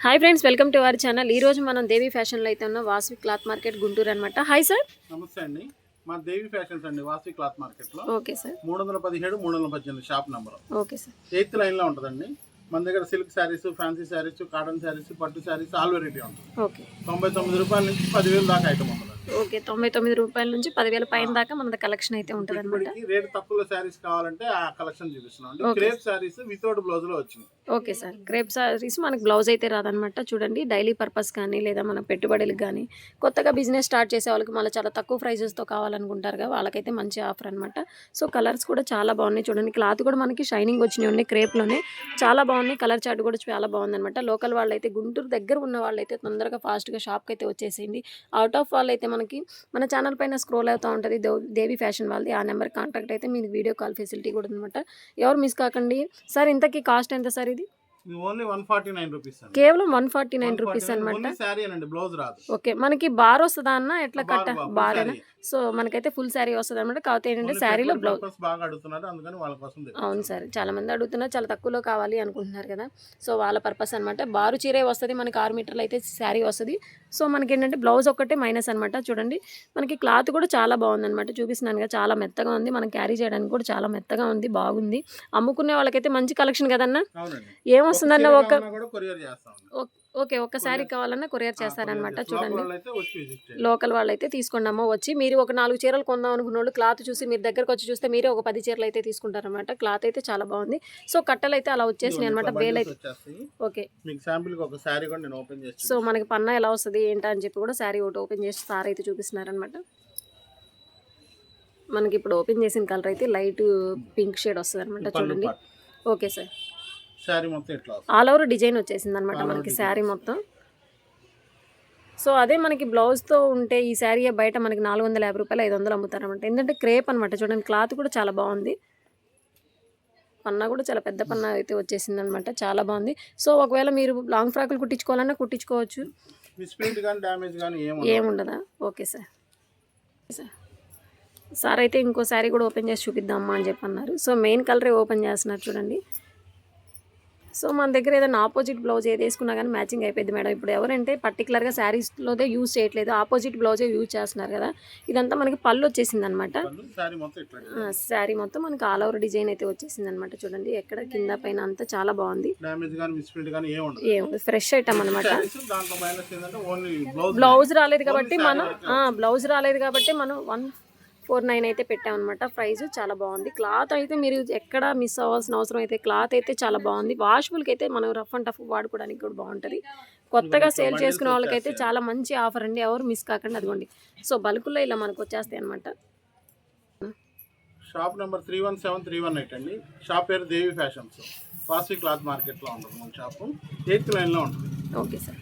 Hi friends welcome to our channel ఈ రోజు మనం దేవి ఫ్యాషన్లో అయితే ఉన్న వాసవి క్లాత్ మార్కెట్ గుంటూరు అనమాట హాయ్ సార్ నమస్తే అండి. మా దేవి ఫ్యాషన్స్ అండి వాసవి క్లాత్ మార్కెట్లో. ఓకే సార్ మూడు వందల పదిహేడు మూడు వందల పద్దెనిమిది shop number okay sir eighth లైన్లో ఉంటుందండి. మన దగ్గర silk sarees fancy sarees cotton sarees పట్టు శారీస్ ఆల్ వెరైటీ ఉంటుంది ఓకే. తొంభై తొమ్మిది రూపాయల నుంచి పదివేలు దాకా ఐటమ్ ఉంటుంది ఓకే తొంభై తొమ్మిది రూపాయల నుంచి పదివేల పైన దాకా మన కలెక్షన్ అయితే ఉంటుంది అనమాట రేట్ తక్కువ శారీస్ కావాలంటే ఆ కలెక్షన్ చూపిస్తున్నాం. క్రేప్ శారీస్ వితౌట్ బ్లౌజ్లో వచ్చింది. Okay sir. క్రేప్ సారీస్ మనకు బ్లౌజ్ అయితే రాదనమాట చూడండి డైలీ పర్పస్ కానీ లేదా మన పెట్టుబడులకు కానీ కొత్తగా బిజినెస్ స్టార్ట్ చేసే వాళ్ళకి మళ్ళీ చాలా తక్కువ ప్రైజెస్తో కావాలనుకుంటారు కదా వాళ్ళకైతే మంచి ఆఫర్ అనమాట సో కలర్స్ కూడా చాలా బాగున్నాయి. చూడండి క్లాత్ కూడా మనకి షైనింగ్ వచ్చినాయి. ఉన్నాయి క్రేప్లోనే చాలా బాగున్నాయి కలర్ చార్ట్ కూడా చాలా బాగుందనమాట లోకల్ వాళ్ళైతే గుంటూరు దగ్గర ఉన్న వాళ్ళైతే తొందరగా ఫాస్ట్గా షాప్కి అయితే వచ్చేసింది అవుట్ ఆఫ్ వాళ్ళైతే మనకి మన ఛానల్ పైన స్క్రోల్ అవుతూ ఉంటుంది. దేవి ఫ్యాషన్ వాళ్ళది. ఆ నెంబర్ కాంటాక్ట్ అయితే మీకు వీడియో కాల్ ఫెసిలిటీ కూడా ఉందన్నమాట. ఎవరు మిస్ కాకండి. సార్ ఇంతకీ కాస్ట్ ఎంత సార్ ఇది? Only one forty nine rupees అండి. కేవలం వన్ ఫార్టీ నైన్ రూపీస్ అనమాట ఓన్లీ శారీ అండి బ్లౌజ్ రాదు. ఓకే మనకి బార్ వస్తుందా అన్న ఎట్లా బార్ కట్ట బా- full బారేనా? saree. సో మనకైతే ఫుల్ శారీ వస్తుంది అనమాట కాకపోతే ఏంటంటే శారీలో బ్లౌజ్ purpose బాగా అడుగుతున్నారు అందుకని వాళ్ళ కోసం తెప్పించాం. అవును సార్ చాలా మంది అడుగుతున్నారు చాలా తక్కువలో కావాలి అనుకుంటున్నారు కదా. సో వాళ్ళ పర్పస్ అనమాట బారు చీరే వస్తుంది మనకి ఆరు మీటర్లు అయితే శారీ వస్తుంది. సో మనకి ఏంటంటే బ్లౌజ్ ఒక్కటే మైనస్ అనమాట చూడండి. మనకి క్లాత్ కూడా చాలా బాగుంది అనమాట చూపిస్తున్నాను కదా చాలా మెత్తగా ఉంది. మనం క్యారీ చేయడానికి కూడా చాలా మెత్తగా ఉంది బాగుంది. అమ్ముకునే వాళ్ళకైతే మంచి కలెక్షన్ కదన్నా? అవునండి. ఏమొస్తుందన్న చీర ఒక ఓకే ఒక శారీ కావాలన్నా కొరియర్ చేస్తారనమాట చూడండి. లోకల్ వాళ్ళు అయితే తీసుకోండి అమ్మ వచ్చి మీరు ఒక నాలుగు చీరలు కొందాం అనుకున్న వాళ్ళు క్లాత్ చూసి మీరు దగ్గరకు వచ్చి చూస్తే మీరే ఒక పది చీరలు అయితే తీసుకుంటారనమాట క్లాత్ అయితే చాలా బాగుంది. సో కట్టలు అయితే అలా వచ్చేసినాయి అనమాట బేల్ అయితే ఓకే. సో మనకి పన్నా ఎలా వస్తుంది ఏంటా అని చెప్పి కూడా శారీ ఒకటి ఓపెన్ చేసి సార్ అయితే చూపిస్తున్నారనమాట మనకి ఇప్పుడు ఓపెన్ చేసిన కలర్ అయితే లైట్ పింక్ షేడ్ వస్తుంది అనమాట చూడండి. Okay sir. శారీ మొత్తం ఇట్లా ఆల్ ఓవర్ డిజైన్ వచ్చేసింది అనమాట మనకి. శారీ మొత్తం. సో అదే మనకి బ్లౌజ్తో ఉంటే ఈ శారీ బయట మనకి నాలుగు వందల యాభై రూపాయలు ఐదు వందలు అమ్ముతారనమాట ఎందుకంటే క్రేప్ అనమాట చూడండి క్లాత్ కూడా చాలా బాగుంది. పన్నా కూడా చాలా పెద్ద పన్నా అయితే వచ్చేసింది అనమాట చాలా బాగుంది. సో ఒకవేళ మీరు లాంగ్ ఫ్రాకులు కుట్టించుకోవాలన్నా కుట్టించుకోవచ్చు. ఏముండదా ఓకే సార్ సార్ సార్ అయితే ఇంకో శారీ కూడా ఓపెన్ చేసి చూపిద్దామా అని చెప్పి అన్నారు సో మెయిన్ కలరే ఓపెన్ చేస్తున్నారు చూడండి. సో మన దగ్గర ఏదైనా ఆపోజిట్ బ్లౌజ్ ఏది వేసుకున్నా కానీ మ్యాచింగ్ అయిపోయింది మేడం. ఇప్పుడు ఎవరంటే పర్టికులర్గా శారీస్లోదే యూజ్ చేయట్లేదు. ఆపోజిట్ బ్లౌజే యూజ్ చేస్తున్నారు కదా. ఇదంతా మనకి పళ్ళు వచ్చేసింది అనమాట శారీ మొత్తం మనకి ఆల్ ఓవర్ డిజైన్ అయితే వచ్చేసింది అనమాట చూడండి ఎక్కడ కింద పైన అంతా చాలా బాగుంది. ఫ్రెష్ ఐటమ్ అనమాట బ్లౌజ్ రాలేదు కాబట్టి మనం బ్లౌజ్ రాలేదు కాబట్టి మనం వన్ ఫోర్ నైన్ అయితే పెట్టామన్నమాట. ప్రైస్ చాలా బాగుంది. క్లాత్ అయితే మీరు ఎక్కడ మిస్ అవ్వాల్సిన అవసరం అయితే క్లాత్ అయితే చాలా బాగుంది. వాషబుల్కి అయితే మనం రఫ్ అండ్ టఫ్ వాడుకోవడానికి కూడా బాగుంటుంది. కొత్తగా సేల్ చేసుకునే వాళ్ళకైతే చాలా మంచి ఆఫర్ అండి. ఎవరు మిస్ కాకండి అదిగోండి. సో బల్కుల్లో ఇలా మనకు వచ్చేస్తాయి అనమాట shop number three one seven three one eight అండి. షాప్ పేరు దేవి ఫ్యాషన్స్. వాసవి క్లాత్ మార్కెట్లో ఉంటుంది మన షాపు. ఎయిత్ లైన్లో ఉంటుంది. Okay sir.